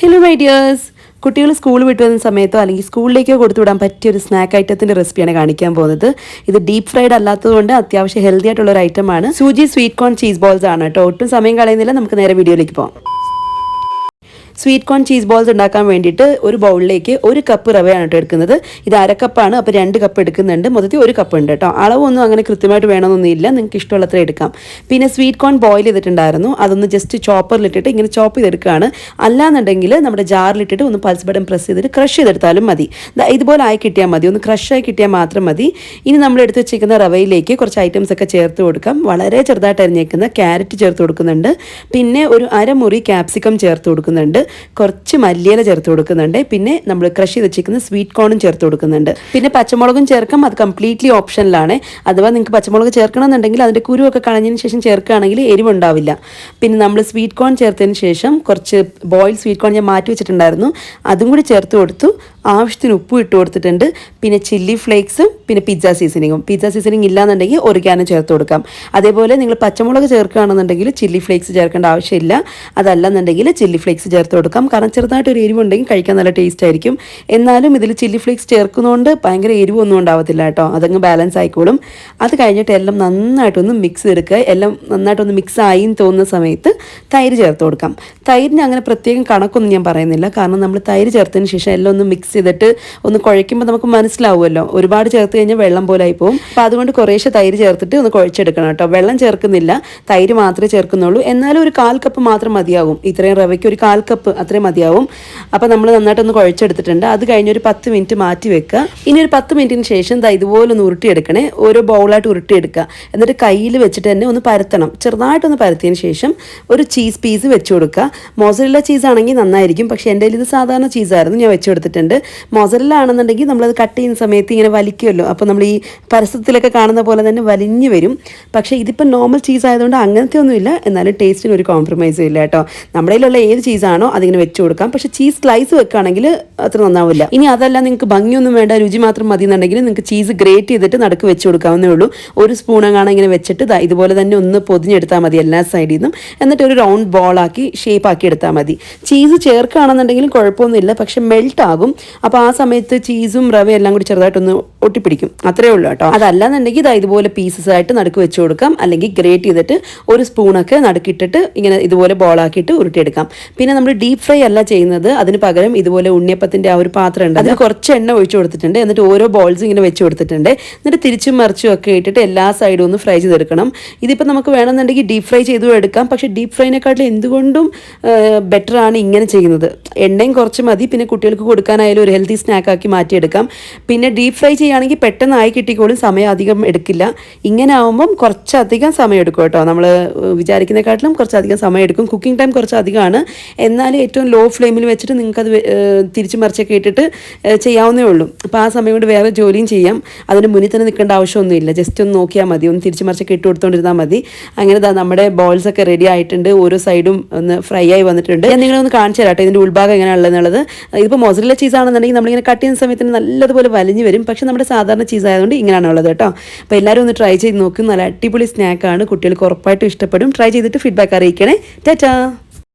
Hello my dears കുട്ടികൾ school വിട്ടു വരുന്ന സമയത്തോ അല്ലെങ്കിൽ സ്കൂളിലേക്കോ കൊടുത്തു വിടാൻ പറ്റിയ ഒരു സ്നാക്ക് ഐറ്റത്തിന്റെ റെസിപ്പിയാണ് കാണിക്കാൻ പോകുന്നത്. ഇത് ഡീപ് ഫ്രൈഡ് അല്ലാത്തതുകൊണ്ട് അത്യാവശ്യം ഹെൽത്തി ആയിട്ടുള്ള ഒരു ഐറ്റമാണ് sooji sweet corn cheese balls ആണ് കേട്ടോ. ഒട്ടും സമയം കളയുന്നില്ല. നമുക്ക് നേരെ വീഡിയോയിലേക്ക് പോകാം. സ്വീറ്റ് കോൺ ചീസ് ബോൾസ് ഉണ്ടാക്കാൻ വേണ്ടിയിട്ട് ഒരു ബൗളിലേക്ക് ഒരു കപ്പ് റവയാണ് കേട്ടോ എടുക്കുന്നത്. ഇത് അര അപ്പോൾ രണ്ട് കപ്പ് എടുക്കുന്നുണ്ട്. മൊത്തത്തിൽ ഒരു കപ്പ് ഉണ്ട് കേട്ടോ. അളവൊന്നും അങ്ങനെ കൃത്യമായിട്ട് വേണമെന്നൊന്നുമില്ല. നിങ്ങൾക്ക് ഇഷ്ടമുള്ളത്ര എടുക്കാം. പിന്നെ സ്വീറ്റ് കോൺ ബോയിൽ ചെയ്തിട്ടുണ്ടായിരുന്നു. അതൊന്ന് ജസ്റ്റ് ചോപ്പറിലിട്ടിട്ട് ഇങ്ങനെ ചോപ്പ് ചെയ്തെടുക്കുകയാണ്. അല്ലാന്നുണ്ടെങ്കിൽ നമ്മുടെ ജാറിലിട്ടിട്ട് ഒന്ന് പൾസ് ബട്ടൺ പ്രസ് ചെയ്തിട്ട് ക്രഷ് ചെയ്തെടുത്താലും മതി. ഇതുപോലെ ആയി കിട്ടിയാൽ മതി. ഒന്ന് ആയി കിട്ടിയാൽ മാത്രം മതി. ഇനി നമ്മൾ എടുത്ത് വെച്ചിരിക്കുന്ന റവയിലേക്ക് കുറച്ച് ഐറ്റംസ് ഒക്കെ ചേർത്ത് കൊടുക്കാം. വളരെ ചെറുതായിട്ട് അരിഞ്ഞേക്കുന്ന ക്യാരറ്റ് ചേർത്ത് കൊടുക്കുന്നുണ്ട്. പിന്നെ ഒരു അരമുറി ക്യാപ്സിക്കം ചേർത്ത് കൊടുക്കുന്നുണ്ട്. കുറച്ച് മല്ലിയില ചേർത്ത് കൊടുക്കുന്നുണ്ട്. പിന്നെ നമ്മൾ ക്രഷ് ചെയ്ത് വെച്ചിരിക്കുന്ന സ്വീറ്റ് കോണും ചേർത്ത് കൊടുക്കുന്നുണ്ട്. പിന്നെ പച്ചമുളകും ചേർക്കാം. അത് കംപ്ലീറ്റ്ലി ഓപ്ഷനിലാണ് അഥവാ നിങ്ങൾക്ക് പച്ചമുളക് ചേർക്കണമെന്നുണ്ടെങ്കിൽ അതിന്റെ കുരുവൊക്കെ കളഞ്ഞതിന് ശേഷം ചേർക്കുകയാണെങ്കിൽ എരിവുണ്ടാവില്ല. പിന്നെ നമ്മൾ സ്വീറ്റ് കോൺ ചേർത്തതിന് ശേഷം കുറച്ച് ബോയിൽ സ്വീറ്റ് കോൺ ഞാൻ മാറ്റി വെച്ചിട്ടുണ്ടായിരുന്നു. അതും കൂടി ചേർത്ത് കൊടുത്തു. ആവശ്യത്തിന് ഉപ്പ് ഇട്ട് കൊടുത്തിട്ടുണ്ട്. പിന്നെ ചില്ലി ഫ്ലേക്സും പിന്നെ പിസ്സ സീസണിങ്ങും പിസ്സ സീസണിങ് ഇല്ലാന്നുണ്ടെങ്കിൽ ഒറിഗാനോ ചേർത്ത് കൊടുക്കാം. അതേപോലെ നിങ്ങൾ പച്ചമുളക് ചേർക്കുകയാണെന്നുണ്ടെങ്കിൽ ചില്ലി ഫ്ലേക്സ് ചേർക്കേണ്ട ആവശ്യമില്ല. അതല്ലെന്നുണ്ടെങ്കിൽ ചില്ലി ഫ്ലേക്സ് ചേർത്ത് കൊടുക്കാം. കാരണം ചെറുതായിട്ട് ഒരു എരിവുണ്ടെങ്കിൽ കഴിക്കാൻ നല്ല ടേസ്റ്റ് ആയിരിക്കും. എന്നാലും ഇതിൽ ചില്ലി ഫ്ലേക്സ് ചേർക്കുന്നതുകൊണ്ട് ഭയങ്കര എരിവൊന്നും ഉണ്ടാവത്തില്ല കേട്ടോ. അതങ്ങ് ബാലൻസ് ആയിക്കോളും. അത് കഴിഞ്ഞിട്ട് എല്ലാം നന്നായിട്ടൊന്ന് മിക്സ് എടുക്കുക. എല്ലാം നന്നായിട്ടൊന്ന് മിക്സ് ആയി എന്ന് തോന്നുന്ന സമയത്ത് തൈര് ചേർത്ത് കൊടുക്കാം. തൈരിന് അങ്ങനെ പ്രത്യേകം കണക്കൊന്നും ഞാൻ പറയുന്നില്ല. കാരണം നമ്മൾ തൈര് ചേർത്തതിന് ശേഷം എല്ലാം ഒന്ന് മിക്സ് ചെയ്തിട്ട് ഒന്ന് കുഴയ്ക്കുമ്പോൾ നമുക്ക് മനസ്സിലാവുമല്ലോ. ഒരുപാട് ചേർത്ത് കഴിഞ്ഞാൽ വെള്ളം പോലെ ആയി പോകും അപ്പോൾ അതുകൊണ്ട് കുറേശ്ശെ തൈര് ചേർത്തിട്ട് ഒന്ന് കുഴച്ചെടുക്കണം കേട്ടോ. വെള്ളം ചേർക്കുന്നില്ല. തൈര് മാത്രമേ ചേർക്കുന്നുള്ളൂ. എന്നാലും ഒരു കാൽ കപ്പ് മാത്രം മതിയാവും. ഇത്രയും റവയ്ക്ക് ഒരു കാൽ കപ്പ് അത്രയും മതിയാവും. അപ്പോൾ നമ്മൾ നന്നായിട്ടൊന്ന് കുഴച്ചെടുത്തിട്ടുണ്ട്. അത് കഴിഞ്ഞ് ഒരു പത്ത് മിനിറ്റ് മാറ്റി വെക്കുക. ഇനി ഒരു പത്ത് മിനിറ്റിന് ശേഷം ദാ ഇതുപോലെ ഒന്ന് ഉരുട്ടിയെടുക്കണേ. ഓരോ ബൗളായിട്ട് ഉരുട്ടിയെടുക്കുക. എന്നിട്ട് കയ്യിൽ വെച്ചിട്ട് തന്നെ ഒന്ന് പരത്തണം. ചെറുതായിട്ടൊന്ന് പരത്തിയതിന് ശേഷം ഒരു ചീസ് പീസ് വെച്ച് കൊടുക്കുക. മോസറില്ല ചീസ് ആണെങ്കിൽ നന്നായിരിക്കും. പക്ഷേ എന്റെ ഇത് സാധാരണ ചീസായിരുന്നു. ഞാൻ വെച്ച് കൊടുത്തിട്ടുണ്ട്. മോസറില്ല ആണെന്നുണ്ടെങ്കിൽ നമ്മളത് കട്ട് ചെയ്യുന്ന സമയത്ത് ഇങ്ങനെ വലിക്കുമല്ലോ. അപ്പോൾ നമ്മൾ ഈ പരസ്യത്തിലൊക്കെ കാണുന്ന പോലെ തന്നെ വലിഞ്ഞു വരും. പക്ഷേ ഇതിപ്പോൾ നോർമൽ ചീസ് ആയതുകൊണ്ട് അങ്ങനത്തെ ഒന്നുമില്ല എന്നാലും ടേസ്റ്റിന് ഒരു കോംപ്രമൈസും ഇല്ല കേട്ടോ. നമ്മുടെ കയ്യിലുള്ള ഏത് ചീസാണോ അതിങ്ങനെ വെച്ച് കൊടുക്കാം. പക്ഷേ ചീസ് സ്ലൈസ് വെക്കുകയാണെങ്കിൽ അത്ര നന്നാവില്ല. ഇനി അതല്ല നിങ്ങൾക്ക് ഭംഗിയൊന്നും വേണ്ട രുചി മാത്രം മതി എന്നുണ്ടെങ്കിൽ നിങ്ങൾക്ക് ചീസ് ഗ്രേറ്റ് ചെയ്തിട്ട് നടുക്ക് വെച്ച് കൊടുക്കാവുന്നേ ഉള്ളൂ. ഒരു സ്പൂണങ്ങാണ് ഇങ്ങനെ വെച്ചിട്ട് ഇതുപോലെ തന്നെ ഒന്ന് പൊതിഞ്ഞെടുത്താൽ മതി എല്ലാ സൈഡിൽ നിന്നും എന്നിട്ട് ഒരു റൗണ്ട് ബോളാക്കി ഷേപ്പ് ആക്കി എടുത്താൽ മതി. ചീസ് ചേർക്കുകയാണെന്നുണ്ടെങ്കിലും കുഴപ്പമൊന്നുമില്ല. പക്ഷെ മെൽറ്റ് ആകും. അപ്പോൾ ആ സമയത്ത് ചീസും റവയും എല്ലാം കൂടി ചെറുതായിട്ടൊന്ന് ഒട്ടിപ്പിടിക്കും. അത്രേ ഉള്ളൂ കേട്ടോ. അതല്ലാന്നുണ്ടെങ്കിൽ ഇതാ ഇതുപോലെ പീസസ് ആയിട്ട് നടുക്ക് വെച്ച് കൊടുക്കാം. അല്ലെങ്കിൽ ഗ്രേറ്റ് ചെയ്തിട്ട് ഒരു സ്പൂണൊക്കെ നടുക്കിട്ടിട്ട് ഇങ്ങനെ ഇതുപോലെ ബോളാക്കിയിട്ട് ഉരുട്ടിയെടുക്കാം. പിന്നെ നമ്മൾ ഡീപ് ഫ്രൈ അല്ല ചെയ്യുന്നത്. അതിന് പകരം ഇതുപോലെ ഉണ്ണിയപ്പത്തിന്റെ ആ ഒരു പാത്രം ഉണ്ട് അതിൽ കുറച്ച് എണ്ണ ഒഴിച്ചു കൊടുത്തിട്ടുണ്ട്. എന്നിട്ട് ഓരോ ബോൾസ് ഇങ്ങനെ വെച്ച് കൊടുത്തിട്ടുണ്ട്. എന്നിട്ട് തിരിച്ചും മറിച്ചും ഒക്കെ ഇട്ടിട്ട് എല്ലാ സൈഡും ഒന്ന് ഫ്രൈ ചെയ്തെടുക്കണം. ഇതിപ്പോൾ നമുക്ക് വേണമെന്നുണ്ടെങ്കിൽ ഡീപ് ഫ്രൈ ചെയ്തും എടുക്കാം. പക്ഷേ ഡീപ് ഫ്രൈനെക്കാട്ടിലും എന്തുകൊണ്ടും ആണ് ഇങ്ങനെ ചെയ്യുന്നത്. എണ്ണയും കുറച്ച് മതി. പിന്നെ കുട്ടികൾക്ക് കൊടുക്കാനായാലും ഒരു ഹെൽത്തി സ്നാക്കാക്കി മാറ്റിയെടുക്കാം. പിന്നെ ഡീപ് ഫ്രൈ ചെയ്യുകയാണെങ്കിൽ പെട്ടെന്ന് ആയി കിട്ടിക്കോളും സമയം അധികം എടുക്കില്ല. ഇങ്ങനെ ആവുമ്പം കുറച്ചധികം സമയം എടുക്കും കേട്ടോ. നമ്മൾ വിചാരിക്കുന്നതിനെക്കാട്ടിലും കുറച്ചധികം സമയം എടുക്കും. കുക്കിംഗ് ടൈം കുറച്ച് അധികമാണ് എന്നാലും ഏറ്റവും ലോ ഫ്ലെയിമിൽ വെച്ചിട്ട് നിങ്ങൾക്കത് തിരിച്ചു മറിച്ചൊക്കെ ഇട്ടിട്ട് ചെയ്യാവുന്നേ ഉള്ളൂ. അപ്പോൾ ആ സമയം കൊണ്ട് വേറെ ജോലിയും ചെയ്യാം. അതിന് മുന്നിൽ തന്നെ നിൽക്കേണ്ട ആവശ്യമൊന്നുമില്ല. ജസ്റ്റ് ഒന്ന് നോക്കിയാൽ മതി. ഒന്ന് തിരിച്ചു മറിച്ചൊക്കെ ഇട്ട് കൊടുത്തുകൊണ്ടിരുന്നാൽ മതി. അങ്ങനെ ദാ നമ്മുടെ ബോൾസ് ഒക്കെ റെഡി ആയിട്ടുണ്ട്. ഓരോ സൈഡും ഒന്ന് ഫ്രൈ ആയി വന്നിട്ടുണ്ട്. ഞാൻ നിങ്ങളൊന്ന് കാണിച്ചു തരാം ഇതിന്റെ ഉൾഭാഗം എങ്ങനെയാണുള്ളത് ഇതിപ്പോൾ മൊസറിലെ ചീസാണെന്നുണ്ടെങ്കിൽ നമ്മളിങ്ങനെ കട്ട് ചെയ്യുന്ന സമയത്തിന് നല്ലതുപോലെ വലിഞ്ഞു വരും. പക്ഷെ നമ്മുടെ സാധാരണ ചീസ് ആയതുകൊണ്ട് ഇങ്ങനെയാണ് ഉള്ളത് കേട്ടോ. അപ്പോൾ എല്ലാവരും ഒന്ന് ട്രൈ ചെയ്ത് നോക്കും. നല്ല അടിപൊളി സ്നാക്കാണ് കുട്ടികൾക്ക് ഉറപ്പായിട്ടും ഇഷ്ടപ്പെടും. ട്രൈ ചെയ്തിട്ട് ഫീഡ്ബാക്ക് അറിയിക്കണേ. ടാറ്റാ